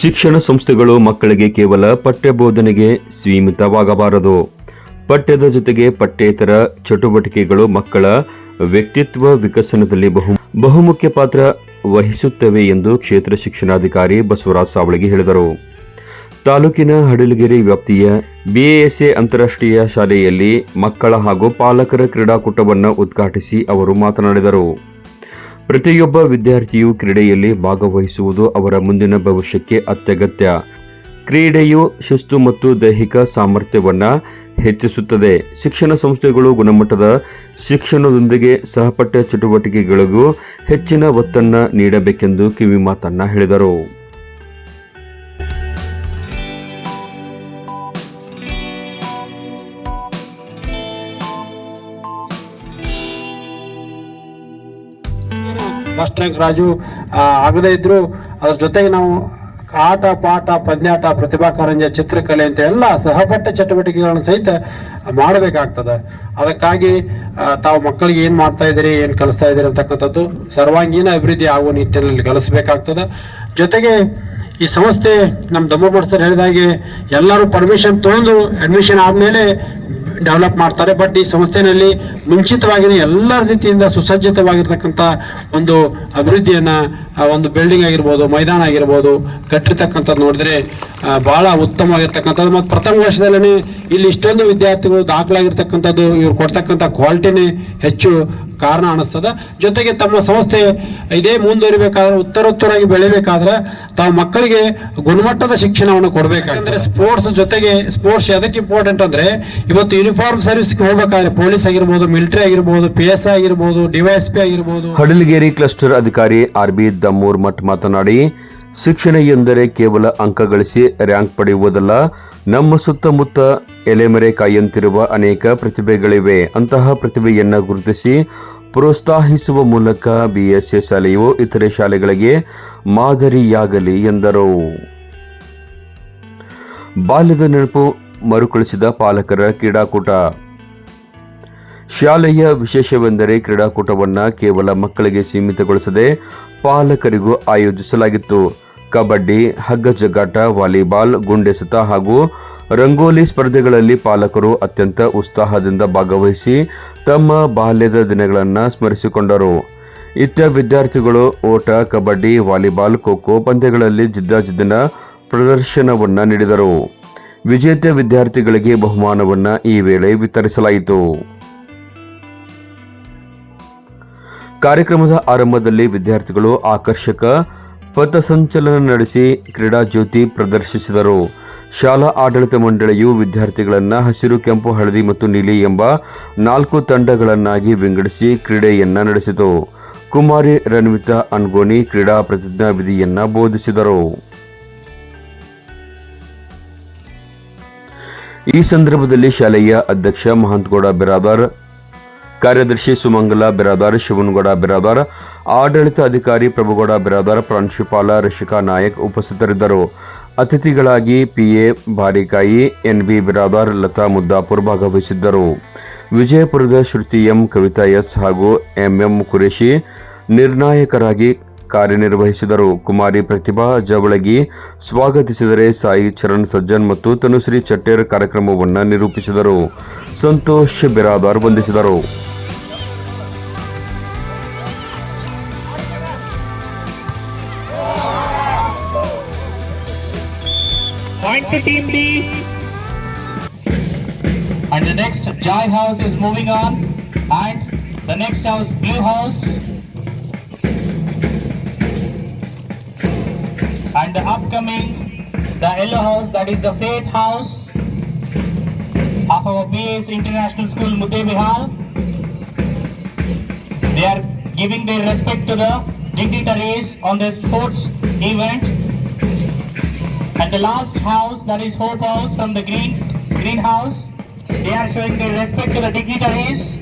ಶಿಕ್ಷಣ ಸಂಸ್ಥೆಗಳು ಮಕ್ಕಳಿಗೆ ಕೇವಲ ಪಠ್ಯ ಬೋಧನೆಗೆ ಸೀಮಿತವಾಗಬಾರದು. ಪಠ್ಯದ ಜೊತೆಗೆ ಪಠ್ಯೇತರ ಚಟುವಟಿಕೆಗಳು ಮಕ್ಕಳ ವ್ಯಕ್ತಿತ್ವ ವಿಕಸನದಲ್ಲಿ ಬಹು, ಬಹುಮುಖ್ಯ ಪಾತ್ರ ವಹಿಸುತ್ತವೆ ಎಂದು ಕ್ಷೇತ್ರ ಶಿಕ್ಷಣಾಧಿಕಾರಿ ಬಸವರಾಜ್ ಸಾವಳಿಗೆ ಹೇಳಿದರು. ತಾಲೂಕಿನ ಹಡಲಗಿರಿ ವ್ಯಾಪ್ತಿಯ ಬಿಎಎಸ್ಎ ಅಂತಾರಾಷ್ಟ್ರೀಯ ಶಾಲೆಯಲ್ಲಿ ಮಕ್ಕಳ ಹಾಗೂ ಪಾಲಕರ ಕ್ರೀಡಾಕೂಟವನ್ನು ಉದ್ಘಾಟಿಸಿ ಅವರು ಮಾತನಾಡಿದರು. ಪ್ರತಿಯೊಬ್ಬ ವಿದ್ಯಾರ್ಥಿಯು ಕ್ರೀಡೆಯಲ್ಲಿ ಭಾಗವಹಿಸುವುದು ಅವರ ಮುಂದಿನ ಭವಿಷ್ಯಕ್ಕೆ ಅತ್ಯಗತ್ಯ. ಕ್ರೀಡೆಯು ಶಿಸ್ತು ಮತ್ತು ದೈಹಿಕ ಸಾಮರ್ಥ್ಯವನ್ನು ಹೆಚ್ಚಿಸುತ್ತದೆ. ಶಿಕ್ಷಣ ಸಂಸ್ಥೆಗಳು ಗುಣಮಟ್ಟದ ಶಿಕ್ಷಣದೊಂದಿಗೆ ಸಹಪಠ್ಯ ಚಟುವಟಿಕೆಗಳಿಗೂ ಹೆಚ್ಚಿನ ಒತ್ತನ್ನು ನೀಡಬೇಕೆಂದು ಕಿವಿಮಾತನ್ನ ಹೇಳಿದರು. ಫಸ್ಟ್ ರ್ಯಾಂಕ್ ರಾಜು ಆಗದೇ ಇದ್ರು ಅದ್ರ ಜೊತೆಗೆ ನಾವು ಆಟ, ಪಾಠ, ಪದ್ಯಾಟ ಪ್ರತಿಭಾ ಕಾರಂಜ ಚಿತ್ರಕಲೆ ಅಂತ ಎಲ್ಲ ಸಹಪಠ್ಯ ಚಟುವಟಿಕೆಗಳನ್ನು ಸಹಿತ ಮಾಡಬೇಕಾಗ್ತದೆ. ಅದಕ್ಕಾಗಿ ತಾವು ಮಕ್ಕಳಿಗೆ ಏನು ಮಾಡ್ತಾ ಇದ್ದೀರಿ, ಏನು ಕಲಿಸ್ತಾ ಇದ್ದೀರಿ ಅಂತಕ್ಕಂಥದ್ದು ಸರ್ವಾಂಗೀಣ ಅಭಿವೃದ್ಧಿ ಆಗುವ ನಿಟ್ಟಿನಲ್ಲಿ ಕಲಿಸ್ಬೇಕಾಗ್ತದೆ. ಜೊತೆಗೆ ಈ ಸಂಸ್ಥೆ ನಮ್ಮ ದಮ್ಮ ಸರ್ ಹೇಳಿದಾಗೆ ಎಲ್ಲರೂ ಪರ್ಮಿಷನ್ ತಗೊಂಡು ಅಡ್ಮಿಷನ್ ಆದ್ಮೇಲೆ ಡೆವಲಪ್ ಮಾಡ್ತಾರೆ ಬಟ್ ಈ ಸಂಸ್ಥೆನಲ್ಲಿ ಮುಂಚಿತವಾಗಿಯೇ ಎಲ್ಲ ರೀತಿಯಿಂದ ಸುಸಜ್ಜಿತವಾಗಿರ್ತಕ್ಕಂಥ ಒಂದು ಅಭಿವೃದ್ಧಿಯನ್ನು ಒಂದು ಬಿಲ್ಡಿಂಗ್ ಆಗಿರ್ಬೋದು, ಮೈದಾನ ಆಗಿರ್ಬೋದು ಕಟ್ಟಿರ್ತಕ್ಕಂಥದ್ದು ನೋಡಿದ್ರೆ ಭಾಳ ಉತ್ತಮವಾಗಿರ್ತಕ್ಕಂಥದ್ದು. ಮತ್ತು ಪ್ರಥಮ ವರ್ಷದಲ್ಲೇ ಇಲ್ಲಿ ಇಷ್ಟೊಂದು ವಿದ್ಯಾರ್ಥಿಗಳು ದಾಖಲಾಗಿರ್ತಕ್ಕಂಥದ್ದು, ಇವ್ರು ಕೊಡ್ತಕ್ಕಂಥ ಕ್ವಾಲಿಟಿನೇ ಹೆಚ್ಚು ಕಾರಣ ಅನಿಸ್ತದ ಜೊತೆಗೆ ತಮ್ಮ ಸಂಸ್ಥೆ ಇದೇ, ಮುಂದುವರಿಬೇಕಾದ್ರೆ ಉತ್ತರೋತ್ತರಾಗಿ ಬೆಳಿಬೇಕಾದ್ರೆ ತಾವು ಮಕ್ಕಳಿಗೆ ಗುಣಮಟ್ಟದ ಶಿಕ್ಷಣವನ್ನು ಕೊಡಬೇಕಾದ್ರೆ ಸ್ಪೋರ್ಟ್ಸ್ ಜೊತೆಗೆ ಸ್ಪೋರ್ಟ್ಸ್ ಎದಕ್ಕೆ ಇಂಪಾರ್ಟೆಂಟ್ ಅಂದರೆ ಇವತ್ತು ಯೂನಿಫಾರ್ಮ್ ಸರ್ವಿಸ್ಗೆ ಹೋಗಬೇಕಾದ್ರೆ ಪೊಲೀಸ್ ಆಗಿರ್ಬೋದು ಮಿಲಿಟರಿ ಆಗಿರ್ಬೋದು ಪಿ ಎಸ್ ಆಗಿರ್ಬೋದು ಡಿವೈಎಸ್ ಪಿ ಆಗಿರ್ಬೋದು. ಹಡಲಗೇರಿ ಕ್ಲಸ್ಟರ್ ಅಧಿಕಾರಿ ಆರ್ ಬಿ ದಮ್ಮೂರ್ ಮಠ್ ಮಾತನಾಡಿ ಶಿಕ್ಷಣ ಎಂದರೆ ಕೇವಲ ಅಂಕ ಗಳಿಸಿ ರ್ಯಾಂಕ್ ಪಡೆಯುವುದಲ್ಲ, ನಮ್ಮ ಸುತ್ತಮುತ್ತ ಎಲೆಮರೆ ಕಾಯಂತಿರುವ ಅನೇಕ ಪ್ರತಿಭೆಗಳಿವೆ. ಅಂತಹ ಪ್ರತಿಭೆಯನ್ನು ಗುರುತಿಸಿ ಪ್ರೋತ್ಸಾಹಿಸುವ ಮೂಲಕ ಬಿಎಸ್ಎ ಶಾಲೆಯು ಇತರೆ ಶಾಲೆಗಳಿಗೆ ಮಾದರಿಯಾಗಲಿ ಎಂದರು. ಬಾಲ್ಯದ ನೆನಪು ಮರುಕಳಿಸಿದ ಪಾಲಕರ ಕ್ರೀಡಾಕೂಟ. ಶಾಲೆಯ ವಿಶೇಷವೆಂದರೆ ಕ್ರೀಡಾಕೂಟವನ್ನು ಕೇವಲ ಮಕ್ಕಳಿಗೆ ಸೀಮಿತಗೊಳಿಸದೆ ಪಾಲಕರಿಗೂ ಆಯೋಜಿಸಲಾಗಿತ್ತು. ಕಬಡ್ಡಿ ಹಗ್ಗ ಜಗ್ಗಾಟ ವಾಲಿಬಾಲ್ ಗುಂಡೆಸೆತ ಹಾಗೂ ರಂಗೋಲಿ ಸ್ಪರ್ಧೆಗಳಲ್ಲಿ ಪಾಲಕರು ಅತ್ಯಂತ ಉತ್ಸಾಹದಿಂದ ಭಾಗವಹಿಸಿ ತಮ್ಮ ಬಾಲ್ಯದ ದಿನಗಳನ್ನು ಸ್ಮರಿಸಿಕೊಂಡರು. ಇತ್ತ ವಿದ್ಯಾರ್ಥಿಗಳು ಓಟ, ಕಬಡ್ಡಿ, ವಾಲಿಬಾಲ್, ಖೋಖೋ ಪಂದ್ಯಗಳಲ್ಲಿ ಜಿದ್ದಾಜಿದ್ದಿನ ಪ್ರದರ್ಶನವನ್ನು ನೀಡಿದರು. ವಿಜೇತ ವಿದ್ಯಾರ್ಥಿಗಳಿಗೆ ಬಹುಮಾನವನ್ನು ಈ ವೇಳೆ ವಿತರಿಸಲಾಯಿತು. ಕಾರ್ಯಕ್ರಮದ ಆರಂಭದಲ್ಲಿ ವಿದ್ಯಾರ್ಥಿಗಳು ಆಕರ್ಷಕ ಪಥಸಂಚಲನ ನಡೆಸಿ ಕ್ರೀಡಾ ಜ್ಯೋತಿ ಪ್ರದರ್ಶಿಸಿದರು. ಶಾಲಾ ಆಡಳಿತ ಮಂಡಳಿಯು ವಿದ್ಯಾರ್ಥಿಗಳನ್ನು ಹಸಿರು, ಕೆಂಪು, ಹಳದಿ ಮತ್ತು ನೀಲಿ ಎಂಬ ನಾಲ್ಕು ತಂಡಗಳನ್ನಾಗಿ ವಿಂಗಡಿಸಿ ಕ್ರೀಡೆಯನ್ನ ನಡೆಸಿತು. ಕುಮಾರಿ ರನ್ವಿತಾ ಅನ್ಗೋನಿ ಕ್ರೀಡಾ ಪ್ರತಿಜ್ಞಾ ವಿಧಿಯನ್ನ ಬೋಧಿಸಿದರು. ಈ ಸಂದರ್ಭದಲ್ಲಿ ಶಾಲೆಯ ಅಧ್ಯಕ್ಷ ಮಹಂತಗೌಡ ಬಿರಾದಾರ್ ಕಾರ್ಯದರ್ಶಿ ಸುಮಂಗಲ ಬಿರಾದಾರ್, ಶಿವನಗೌಡ ಬಿರಾದಾರ್, ಆಡಳಿತ ಅಧಿಕಾರಿ ಪ್ರಭುಗೌಡ ಬಿರಾದಾರ್, ಪ್ರಾಂಶುಪಾಲ ರಶಿಕಾ ನಾಯಕ್ ಉಪಸ್ಥಿತರಿದ್ದರು. ಅತಿಥಿಗಳಾಗಿ ಪಿಎ ಬಾರಿಕಾಯಿ, ಎನ್ಬಿ ಬಿರಾದಾರ್, ಲತಾ ಮುದ್ದಾಪುರ್ ಭಾಗವಹಿಸಿದ್ದರು. ವಿಜಯಪುರದ ಶ್ರುತಿ ಎಂ ಕವಿತಾ ಎಸ್ ಹಾಗೂ ಎಂಎಂ ಕುರೇಶಿ ನಿರ್ಣಾಯಕರಾಗಿ ಕಾರ್ಯನಿರ್ವಹಿಸಿದರು. ಕುಮಾರಿ ಪ್ರತಿಭಾ ಜವಳಗಿ ಸ್ವಾಗತಿಸಿದರೆ ಸಾಯಿ ಚರಣ್ ಸಜ್ಜನ್ ಮತ್ತು ತನುಶ್ರೀ ಚಟ್ಟೇರ್ ಕಾರ್ಯಕ್ರಮವನ್ನು ನಿರೂಪಿಸಿದರು. ಸಂತೋಷ್ ಬಿರಾದಾರ್ ವಂದಿಸಿದರು. Point to team B. And the next Jai house is moving on. And the next house, blue house. And the upcoming, the yellow house, that is the faith house of our BAS International School, Bihal. They are giving their respect to the dignitaries on this sports event. And the last house, that is Hope House from the green greenhouse, they are showing their respect to the dignitaries.